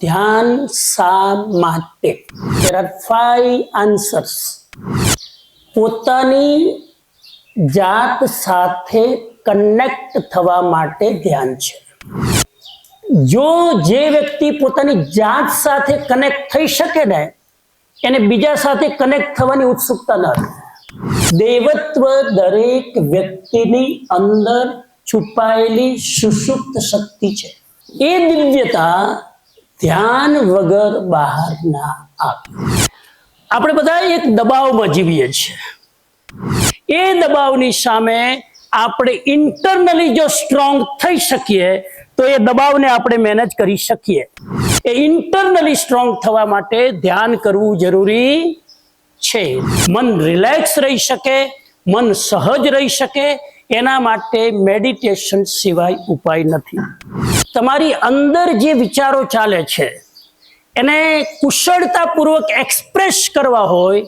ધ્યાન શા માટે રફાઈ આન્સર્સ પોતાની જાત સાથે કનેક્ટ થવા માટે ધ્યાન છે. જો જે વ્યક્તિ પોતાની જાત સાથે કનેક્ટ થઈ શકે ને, એને બીજા સાથે કનેક્ટ થવાની ઉત્સુકતા ન દેવત્વ દરેક વ્યક્તિની અંદર છુપાયેલી સુષુપ્ત શક્તિ છે. એ દિવ્યતા ધ્યાન વગર બહાર ના આવે. આપણે બધા એક દબાવમાં જીવીએ છીએ. એ દબાવની સામે આપણે ઇન્ટરનલી જો સ્ટ્રોંગ થઈ શકીએ, તો એ દબાવને આપણે મેનેજ કરી શકીએ. એ ઇન્ટરનલી સ્ટ્રોંગ થવા માટે ધ્યાન કરવું જરૂરી છે. મન રિલેક્સ રહી શકે, મન સહજ રહી શકે, એના માટે મેડિટેશન સિવાય ઉપાય નથી. તમારી અંદર જે વિચારો ચાલે છે, એને કુશળતાપૂર્વક એક્સપ્રેસ કરવા હોય,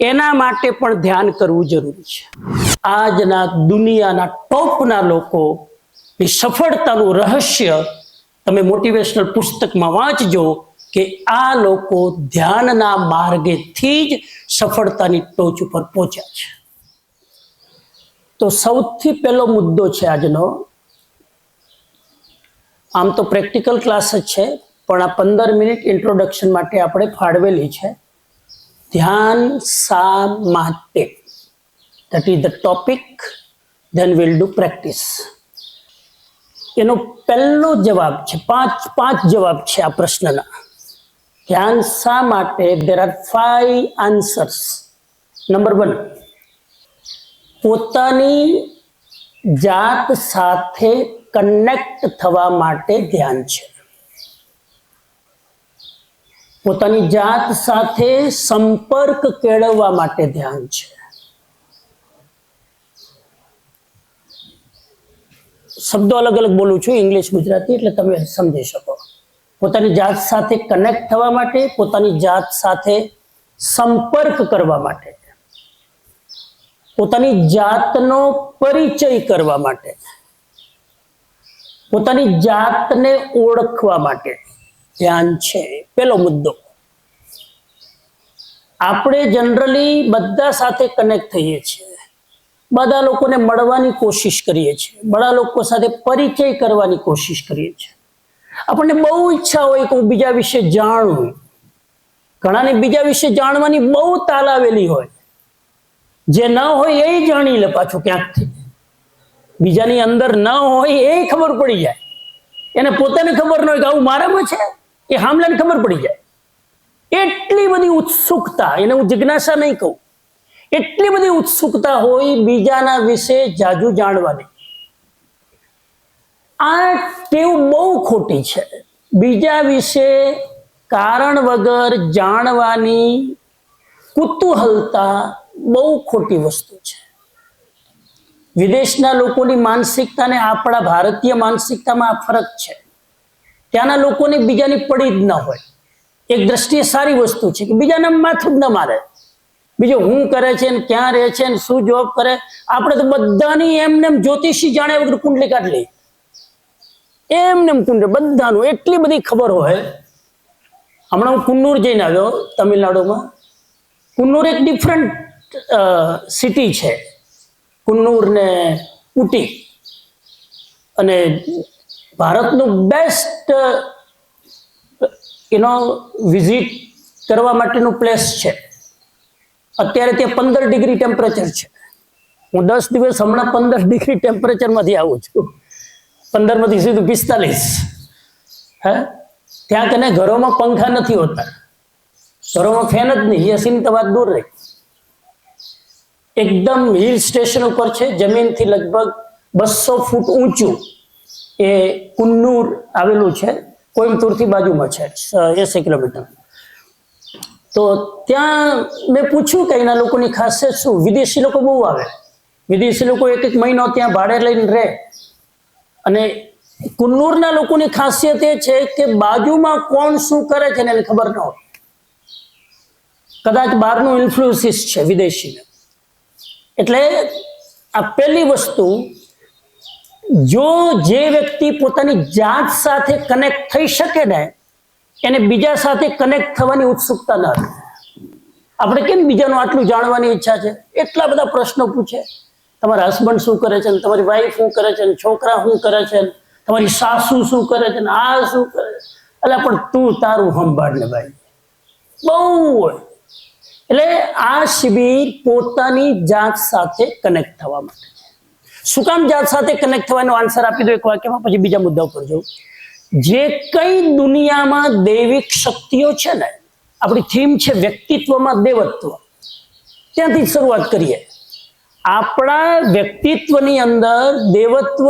એના માટે પણ ધ્યાન કરવું જરૂરી છે. આજના દુનિયાના ટોપના લોકોની સફળતાનું રહસ્ય તમે મોટિવેશનલ પુસ્તકમાં વાંચજો કે આ લોકો ધ્યાનના માર્ગેથી જ સફળતાની ટોચ ઉપર પહોંચ્યા છે. તો સૌથી પહેલો મુદ્દો છે આજનો આમ તો પ્રેક્ટિકલ ક્લાસ જ છે, પણ આ પંદર મિનિટ ઇન્ટ્રોડક્શન માટે આપણે ફાળવેલી છે. ધ્યાન શા માટે. That is the topic then will do practice એનો પહેલો જવાબ છે, પાંચ પાંચ જવાબ છે આ પ્રશ્નના. ધ્યાન શા માટે there are five answers number one પોતાની જાત સાથે કનેક્ટ થવા માટે ધ્યાન છે. પોતાની જાત સાથે સંપર્ક કેળવવા માટે ધ્યાન છે. શબ્દો અલગ અલગ બોલું છું, ઇંગ્લિશ, ગુજરાતી, એટલે તમે સમજી શકો. પોતાની જાત સાથે કનેક્ટ થવા માટે, પોતાની જાત સાથે સંપર્ક કરવા માટે. પોતાની જાતનો પરિચય કરવા માટે. પોતાની જાતને ઓળખવા માટે ધ્યાન છે. પેલો મુદ્દો. આપણે જનરલી બધા સાથે કનેક્ટ થઈએ છીએ. બધા લોકોને મળવાની કોશિશ કરીએ છીએ. બધા લોકો સાથે પરિચય કરવાની કોશિશ કરીએ છીએ. આપણને બહુ ઈચ્છા હોય કે હું બીજા વિશે જાણું. ઘણાને બીજા વિશે જાણવાની બહુ તાલાવેલી હોય. જે ન હોય એ જાણી લે પાછું ક્યાંકથી. બીજાની અંદર ન હોય એ ખબર પડી જાય. એને પોતાને ખબર ન હોય કે આવું મારામાં છે? એ હામલાને ખબર પડી જાય. એટલી બધી ઉત્સુકતા, એને હું જિજ્ઞાસા નહીં કહું. એટલી બધી ઉત્સુકતા હોય બીજાના વિશે જાજુ જાણવાની. આ ટેવ બહુ ખોટી છે. બીજા વિશે કારણ વગર જાણવાની કુતૂહલતા બહુ ખોટી વસ્તુ છે. વિદેશના લોકોની માનસિકતા ને આપણા ભારતીય માનસિકતામાં આ ફરક છે. ત્યાંના લોકોને બીજાની પડી જ ન હોય. એક દ્રષ્ટિએ સારી વસ્તુ છે કે બીજાને માથું જ ન મારે. બીજો હું કરે છે ને ક્યાં રહે છે ને શું જોબ કરે? આપણે તો બધાની એમને એમ જ્યોતિષી જાણે વગર કુંડલી કાઢલી એમને એમ કુંડલી, બધાનું એટલી બધી ખબર હોય. હમણાં હું કુન્નૂર જઈને આવ્યો તમિલનાડુમાં. કુન્નૂર એક ડિફરન્ટ સિટી છે. કુન્નૂર ને ઉટી અને ભારતનું બેસ્ટ એનો વિઝિટ કરવા માટેનું પ્લેસ છે. અત્યારે ત્યાં પંદર ડિગ્રી ટેમ્પરેચર છે. હું દસ દિવસ હમણાં પંદર ડિગ્રી ટેમ્પરેચરમાંથી આવું છું. પંદરમાંથી સીધું પિસ્તાલીસ. હે? ત્યાં કને ઘરોમાં પંખા નથી હોતા. ઘરોમાં ફેન જ નહીં. તો વાત દૂર રહી. એકદમ હિલ સ્ટેશન ઉપર છે. જમીનથી લગભગ બસો ફૂટ ઊંચું એ કુન્નૂર આવેલું છે. કોઈમ્બતુરથી બાજુમાં છે. એસી કિલોમીટર. તો ત્યાં મેં પૂછ્યું કે એના લોકોની ખાસિયત શું? વિદેશી લોકો બહુ આવે. વિદેશી લોકો એક એક મહિનો ત્યાં ભાડે લઈને રહે. અને કુન્નૂરના લોકોની ખાસિયત એ છે કે બાજુમાં કોણ શું કરે છે એને ખબર ન હોય. કદાચ બહારનું ઇન્ફ્લુએન્સીસ છે વિદેશીને. એટલે આ પહેલી વસ્તુ, જો જે વ્યક્તિ પોતાની જાત સાથે કનેક્ટ થઈ શકે ને, એને બીજા સાથે કનેક્ટ થવાની ઉત્સુકતા ન થાય આપણે કેમ બીજાનું આટલું જાણવાની ઈચ્છા છે? એટલા બધા પ્રશ્નો પૂછે. તમારા હસબન્ડ શું કરે છે તમારી વાઈફ શું કરે છે છોકરા શું કરે છે તમારી સાસુ શું કરે છે આ શું કરે છે? એટલે પણ તું તારું સંભાળ ને ભાઈ. બહુ હોય. એટલે આ શિબિર પોતાની જાત સાથે કનેક્ટ થવા માટે શું કામ જાત સાથે કનેક્ટ થવાનો આન્સર આપી દો એક વાક્યમાં? પછી બીજા મુદ્દા ઉપર જવું જે કઈ દુનિયામાં દૈવિક શક્તિઓ છે ને, આપણી થીમ છે વ્યક્તિત્વમાં દેવત્વ. ત્યાંથી શરૂઆત કરીએ. આપણા વ્યક્તિત્વની અંદર દેવત્વ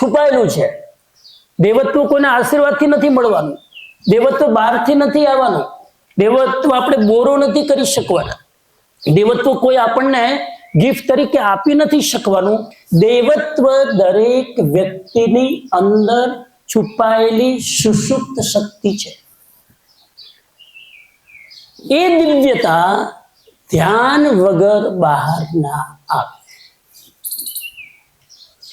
છુપાયેલું છે. દેવત્વ કોઈના આશીર્વાદથી નથી મળવાનું. દેવત્વ બહારથી નથી આવવાનું. દેવત્વ આપણે બોરો નથી કરી શકવાના. દેવત્વ કોઈ આપણને ગિફ્ટ તરીકે આપી નથી શકવાનું. દેવત્વ દરેક વ્યક્તિની અંદર છુપાયેલી સુષુપ્ત શક્તિ છે. એ દિવ્યતા ધ્યાન વગર બહાર ના આવે.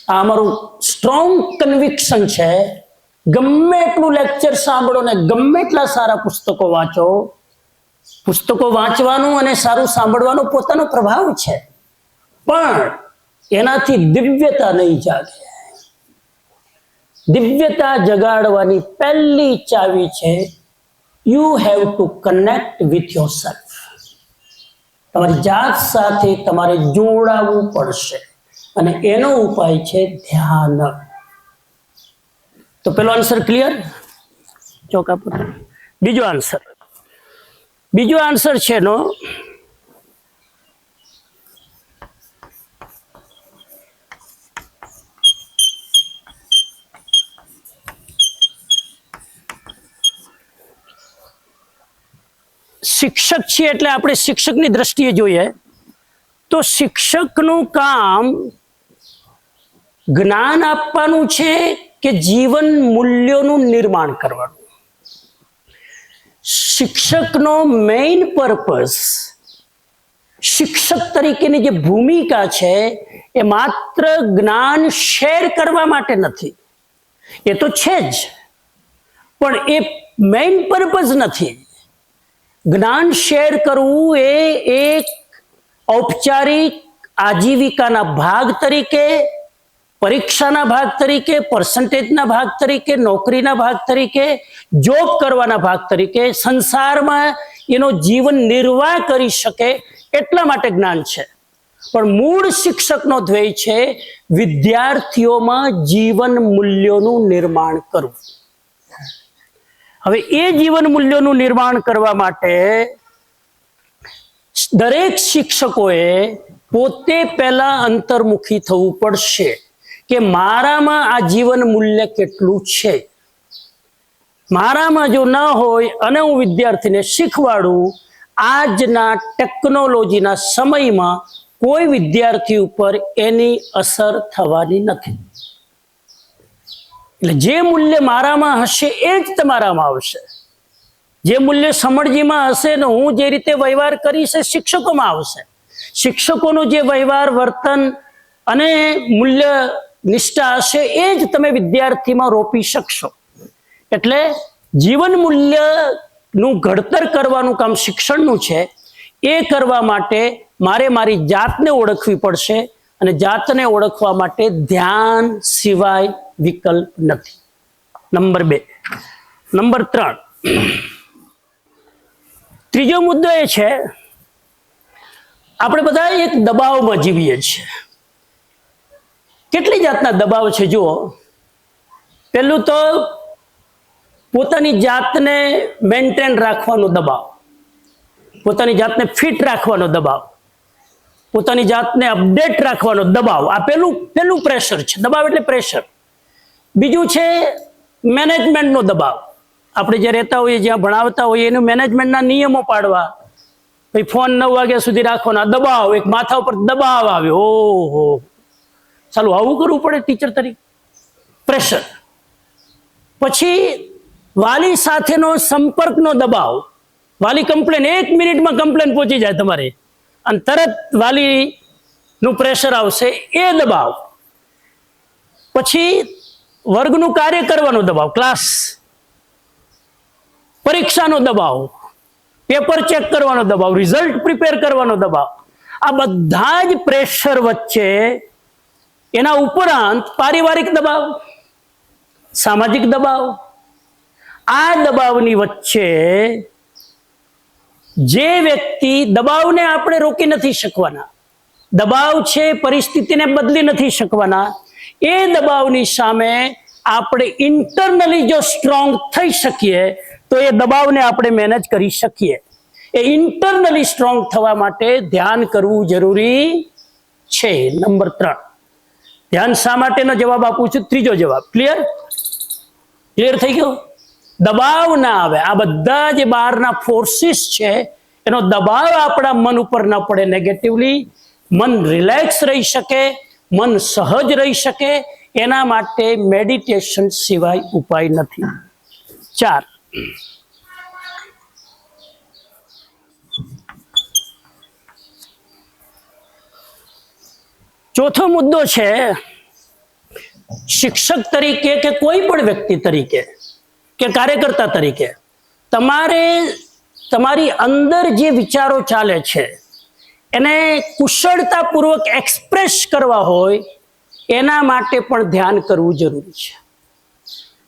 આ અમારું સ્ટ્રોંગ કન્વિક્શન છે ગમે એટલું લેક્ચર સાંભળો ને ગમે એટલા સારા પુસ્તકો વાંચો. પુસ્તકો વાંચવાનું અને સારું સાંભળવાનો પોતાનો પ્રભાવ છે. પણ એનાથી દિવ્યતા નહીં જાગે. દિવ્યતા જગાડવાની પહેલી ચાવી છે you have to connect with yourself તમારી જાત સાથે તમારે જોડાવવું પડશે. અને એનો ઉપાય છે ધ્યાન. તો પેલો આન્સર ક્લિયર ચોકા પર. બીજો આન્સર બીજો આન્સર છે એનો, શિક્ષક છીએ એટલે આપણે શિક્ષકની દ્રષ્ટિએ જોઈએ, તો શિક્ષકનું કામ જ્ઞાન આપવાનું છે કે જીવન મૂલ્યોનું નિર્માણ કરવાનું. શિક્ષકનો મેઇન પર્પસ શિક્ષક તરીકેની જે ભૂમિકા છે, એ માત્ર જ્ઞાન શેર કરવા માટે નથી. એ તો છે જ. પણ એ મેઇન પર્પઝ નથી. જ્ઞાન શેર કરવું એ એક ઔપચારિક આજીવિકાના ભાગ તરીકે પરીક્ષાના ભાગ તરીકે પર્સન્ટેજના ભાગ તરીકે, નોકરીના ભાગ તરીકે જોબ કરવાના ભાગ તરીકે સંસારમાં એનો જીવન નિર્વાહ કરી શકે એટલા માટે જ્ઞાન છે. પણ મૂળ શિક્ષકનો ધ્યેય છે વિદ્યાર્થીઓમાં જીવન મૂલ્યોનું નિર્માણ કરવું. હવે એ જીવન મૂલ્યોનું નિર્માણ કરવા માટે દરેક શિક્ષકોએ પોતે પહેલા અંતર્મુખી થવું પડશે. કે મારામાં આ જીવન મૂલ્ય કેટલું છે? મારામાં જો ન હોય અને હું વિદ્યાર્થીને શીખવાડું, આજના ટેકનોલોજીના સમયમાં કોઈ વિદ્યાર્થી ઉપર એની અસર થવાની નથી. એટલે જે મૂલ્ય મારામાં હશે એ જ તમારામાં આવશે. જે મૂલ્ય સમળજીમાં હશે ને હું જે રીતે વ્યવહાર કરીશ એ શિક્ષકોમાં આવશે. શિક્ષકોનું જે વ્યવહાર, વર્તન અને મૂલ્ય નિષ્ઠા હશે એ જ તમે વિદ્યાર્થીમાં રોપી શકશો. એટલે જીવન મૂલ્યનું ઘડતર કરવાનું કામ શિક્ષણનું છે. એ કરવા માટે મારે મારી જાતને ઓળખવી પડશે અને જાતને ઓળખવા માટે ધ્યાન સિવાય વિકલ્પ નથી. નંબર બે. નંબર ત્રણ. ત્રીજો મુદ્દો એ છે, આપણે બધા એક દબાવમાં જીવીએ છીએ. કેટલી જાતના દબાવ છે જુઓ. પહેલું તો પોતાની જાતને મેન્ટેન રાખવાનો દબાવ. પોતાની જાતને ફિટ રાખવાનો દબાવ. પોતાની જાતને અપડેટ રાખવાનો દબાવ. આ પેલું પેલું પ્રેશર છે. દબાવ એટલે પ્રેશર બીજું છે મેનેજમેન્ટનો દબાવ. આપણે જે રહેતા હોઈએ, જ્યાં ભણાવતા હોઈએ, એનું મેનેજમેન્ટના નિયમો પાડવા. ભાઈ, ફોન નવ વાગ્યા સુધી રાખવાનો દબાવ. એક માથા ઉપર દબાવ આવ્યો. ઓહો. ચાલો આવું કરવું પડે ટીચર તરીકે? પ્રેશર પછી વાલી સાથેનો સંપર્કનો દબાવ. વાલી કમ્પ્લેન એક મિનિટમાં કમ્પ્લેન પહોંચી જાય તમારે. અને તરત વાલીનું પ્રેશર આવશે, એ દબાવ. પછી વર્ગનું કાર્ય કરવાનો દબાવ ક્લાસ પરીક્ષાનો દબાવ. પેપર ચેક કરવાનો દબાવ રિઝલ્ટ પ્રિપેર કરવાનો દબાવ. આ બધા જ પ્રેશર વચ્ચે એના ઉપરાંત પારિવારિક દબાવ, સામાજિક દબાવ. આ દબાવની વચ્ચે જે વ્યક્તિ દબાવને આપણે રોકી નથી શકવાના, દબાવ છે, પરિસ્થિતિને બદલી નથી શકવાના, એ દબાવની સામે આપણે ઇન્ટરનલી જો સ્ટ્રોંગ થઈ શકીએ, તો એ દબાવને આપણે મેનેજ કરી શકીએ. એ ઇન્ટરનલી સ્ટ્રોંગ થવા માટે ધ્યાન કરવું જરૂરી છે, નંબર ત્રણ. ધ્યાન શા માટેનો જવાબ આપું છું? ત્રીજો જવાબ. ક્લિયર ક્લિયર થઈ ગયો? દબાવ ના આવે. આ બધા જે બહારના ફોર્સિસ છે, એનો દબાવ આપણા મન ઉપર ન પડે નેગેટિવલી મન રિલેક્સ રહી શકે, મન સહજ રહી શકે. એના માટે મેડિટેશન સિવાય ઉપાય નથી. ચાર. ચોથો મુદ્દો છે, શિક્ષક તરીકે કે કોઈ પણ વ્યક્તિ તરીકે કે કાર્યકર્તા તરીકે, તમારે તમારી અંદર જે વિચારો ચાલે છે, એને કુશળતાપૂર્વક એક્સપ્રેસ કરવા હોય, એના માટે પણ ધ્યાન કરવું જરૂરી છે.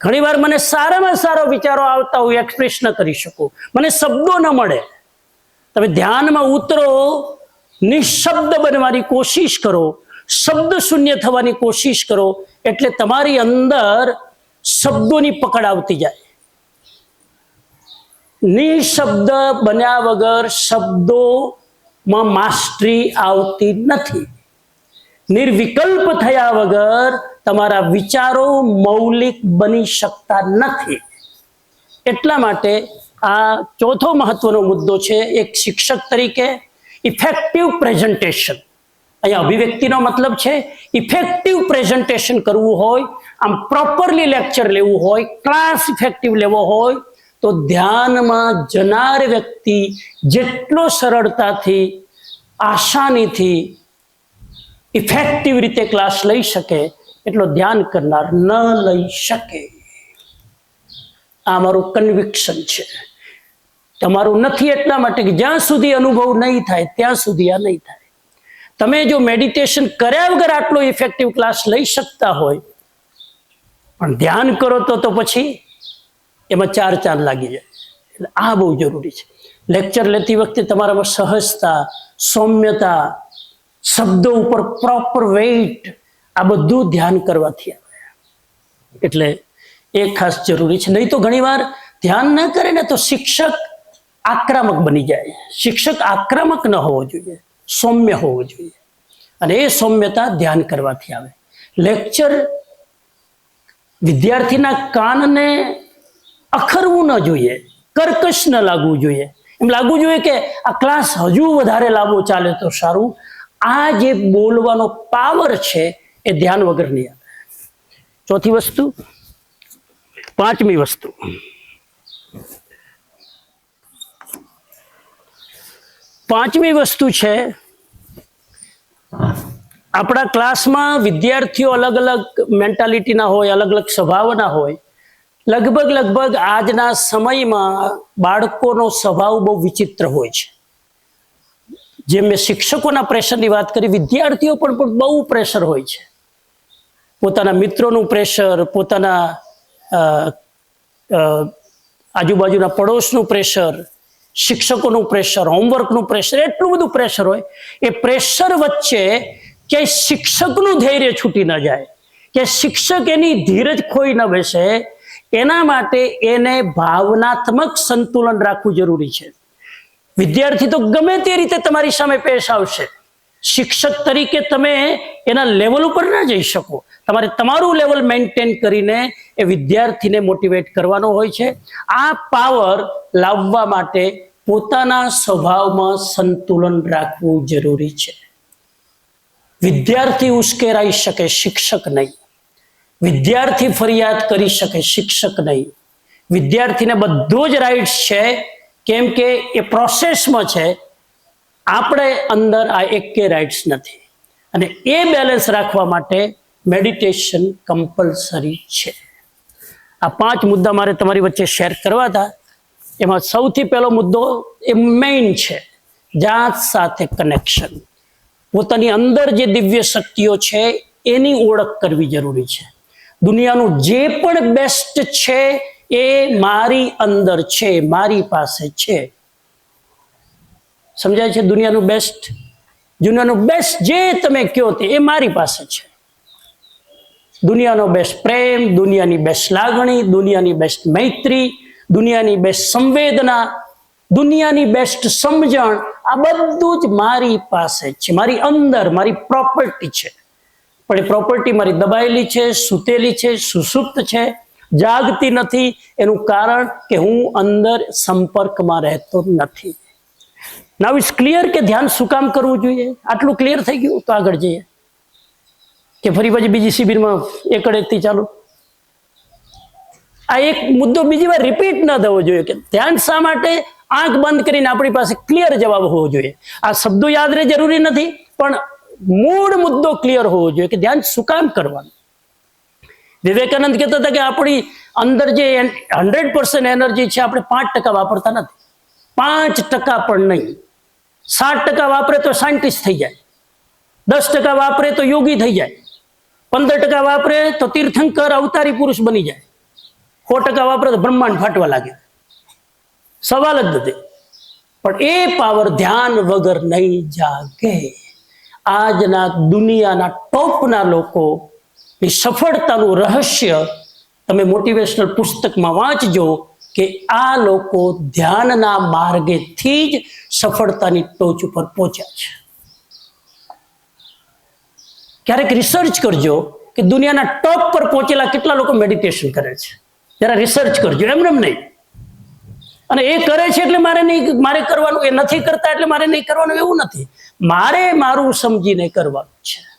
ઘણીવાર મને સારામાં સારો વિચારો આવતા હું એક્સપ્રેસ ન કરી શકું. મને શબ્દો ન મળે. તમે ધ્યાનમાં ઉતરો, નિઃશબ્દ બનવાની કોશિશ કરો શબ્દ શૂન્ય થવાની કોશિશ કરો એટલે તમારી અંદર શબ્દોની પકડ આવતી જાય. નિશબ્દ બન્યા વગર શબ્દોમાં માસ્ટરી આવતી નથી. નિર્વિકલ્પ થયા વગર તમારા વિચારો મૌલિક બની શકતા નથી. એટલા માટે આ ચોથો મહત્વનો મુદ્દો છે, એક શિક્ષક તરીકે ઇફેક્ટિવ પ્રેઝન્ટેશન અહીંયા અભિવ્યક્તિનો મતલબ છે ઇફેક્ટિવ પ્રેઝન્ટેશન કરવું હોય, આમ પ્રોપરલી લેક્ચર લેવું હોય ક્લાસ ઇફેક્ટિવ લેવો હોય, તો ધ્યાનમાં જનાર વ્યક્તિ જેટલો સરળતાથી, આસાનીથી ઇફેક્ટિવ રીતે ક્લાસ લઈ શકે, એટલો ધ્યાન કરનાર ન લઈ શકે. આ મારું કન્વિક્શન છે. તમારું નથી એટલા માટે કે જ્યાં સુધી અનુભવ નહીં થાય, ત્યાં સુધી આ નહીં થાય. તમે જો મેડિટેશન કર્યા વગર આટલો ઇફેક્ટિવ ક્લાસ લઈ શકતા હોય, પણ ધ્યાન કરો તો તો પછી એમાં ચાર ચાર લાગી જાય. એટલે આ બહુ જરૂરી છે. લેક્ચર લેતી વખતે તમારામાં સહજતા, સૌમ્યતા, શબ્દો ઉપર પ્રોપર વેઇટ આ બધું ધ્યાન કરવાથી આવે. એટલે એ ખાસ જરૂરી છે. નહીં તો ઘણીવાર ધ્યાન ન કરે ને તો શિક્ષક આક્રમક બની જાય. શિક્ષક આક્રમક ન હોવો જોઈએ. સૌમ્ય હોવું જોઈએ. અને એ સૌમ્યતા ધ્યાન કરવાથી આવે. લેક્ચર વિદ્યાર્થીના કાનને અખરવું ન જોઈએ, કર્કશ ન લાગવું જોઈએ. એમ લાગવું જોઈએ કે આ ક્લાસ હજુ વધારે લાંબો ચાલે તો સારું. આ જે બોલવાનો પાવર છે એ ધ્યાન વગર નહીં આવે. ચોથી વસ્તુ, પાંચમી વસ્તુ. પાંચમી વસ્તુ છે, આપણા ક્લાસમાં વિદ્યાર્થીઓ અલગ અલગ મેન્ટાલિટીના હોય, અલગ અલગ સ્વભાવના હોય. લગભગ લગભગ આજના સમયમાં બાળકોનો સ્વભાવ બહુ વિચિત્ર હોય છે. જેમ મેં શિક્ષકોના પ્રેશરની વાત કરી, વિદ્યાર્થીઓ પણ બહુ પ્રેશર હોય છે. પોતાના મિત્રોનું પ્રેશર, પોતાના આજુબાજુના પડોશનું પ્રેશર શિક્ષકોનું પ્રેશર હોમવર્કનું પ્રેશર એટલું બધું પ્રેશર હોય, એ પ્રેશર વચ્ચે ક્યાંય શિક્ષકનું ધૈર્ય છૂટી ન જાય. કે શિક્ષક એની ધીરજ ખોઈ ન બેસે, એના માટે એને ભાવનાત્મક સંતુલન રાખવું જરૂરી છે. વિદ્યાર્થી તો ગમે તે રીતે તમારી સામે પેશ આવશે. શિક્ષક તરીકે તમે એના લેવલ ઉપર ના જઈ શકો. તમારે તમારું લેવલ મેન્ટેન કરીને એ વિદ્યાર્થીને મોટિવેટ કરવાનો હોય છે. આ પાવર લાવવા માટે પોતાના સ્વભાવમાં સંતુલન રાખવું જરૂરી છે. વિદ્યાર્થી ઉશ્કેરાઈ શકે શિક્ષક નહીં. વિદ્યાર્થી ફરિયાદ કરી શકે શિક્ષક નહીં. વિદ્યાર્થીને બધો જ રાઇટ્સ છે. કેમ કે એ પ્રોસેસમાં છે. આપણે અંદર આ એકે રાઇટ્સ નથી. અને એ બેલેન્સ રાખવા માટે મેડિટેશન કમ્પલસરી છે. આ પાંચ મુદ્દા મારે તમારી વચ્ચે શેર કરવા હતા. એમાં સૌથી પહેલો મુદ્દો એ મેઇન છે. જાત સાથે કનેક્શન પોતાની અંદર જે દિવ્ય શક્તિઓ છે, એની ઓળખ કરવી જરૂરી છે. દુનિયાનું જે પણ બેસ્ટ છે, એ મારી અંદર છે, મારી પાસે છે. સમજાય છે? દુનિયાનું બેસ્ટ દુનિયાનું બેસ્ટ જે તમે કહો તે એ મારી પાસે છે. દુનિયાનો બેસ્ટ પ્રેમ, દુનિયાની બેસ્ટ લાગણી, દુનિયાની બેસ્ટ મૈત્રી, દુનિયાની બેસ્ટ સંવેદના, દુનિયાની બેસ્ટ સમજણ, આ બધું જ મારી પાસે છે. મારી અંદર, મારી પ્રોપર્ટી છે. પણ એ પ્રોપર્ટી મારી દબાયેલી છે, સૂતેલી છે, સુસુપ્ત છે, જાગતી નથી. એનું કારણ કે હું અંદર સંપર્કમાં રહેતો નથી. નાવ ઇટ્સ ક્લિયર કે ધ્યાન શું કામ કરવું જોઈએ? આટલું ક્લિયર થઈ ગયું તો આગળ જઈએ. કે ફરી પછી બીજી શિબિરમાં એકડેથી ચાલુ. આ એક મુદ્દો બીજી વાર રિપીટ ન થવો જોઈએ કે ધ્યાન શા માટે? આંખ બંધ કરીને આપણી પાસે ક્લિયર જવાબ હોવો જોઈએ. આ શબ્દો યાદ રહે જરૂરી નથી, પણ મૂળ મુદ્દો ક્લિયર હોવો જોઈએ કે ધ્યાન શું કામ કરવાનું. વિવેકાનંદ કહેતા હતા કે આપણી અંદર જે હંડ્રેડ એનર્જી છે, આપણે પાંચ ટકા વાપરતા નથી. પાંચ ટકા પણ નહીં. સાત ટકા વાપરે તો સાયન્ટિસ્ટ થઈ જાય. દસ ટકા વાપરે તો યોગી થઈ જાય. પંદર ટકા વાપરે તો તીર્થંકર અવતારી પુરુષ બની જાય. સો ટકા વાપરે તો બ્રહ્માંડ ફાટવા લાગે. સવાલ જ નથી. પણ એ પાવર ધ્યાન વગર નહીં જાગે. આજના દુનિયાના ટોપના લોકો એ સફળતાનું રહસ્ય તમે મોટિવેશનલ પુસ્તકમાં વાંચજો. કે આ લોકો ધ્યાનના માર્ગેથી જ સફળતાની ટોચ ઉપર પહોંચ્યા છે. ક્યારેક રિસર્ચ કરજો કે દુનિયાના ટોપ પર પહોંચેલા કેટલા લોકો મેડિટેશન કરે છે. જરા રિસર્ચ કરજો, એમ એમ નહીં. અને એ કરે છે એટલે મારે નહીં, મારે કરવાનું, એ નથી કરતા એટલે મારે નહીં કરવાનું, એવું નથી. મારે મારું સમજીને કરવાનું છે.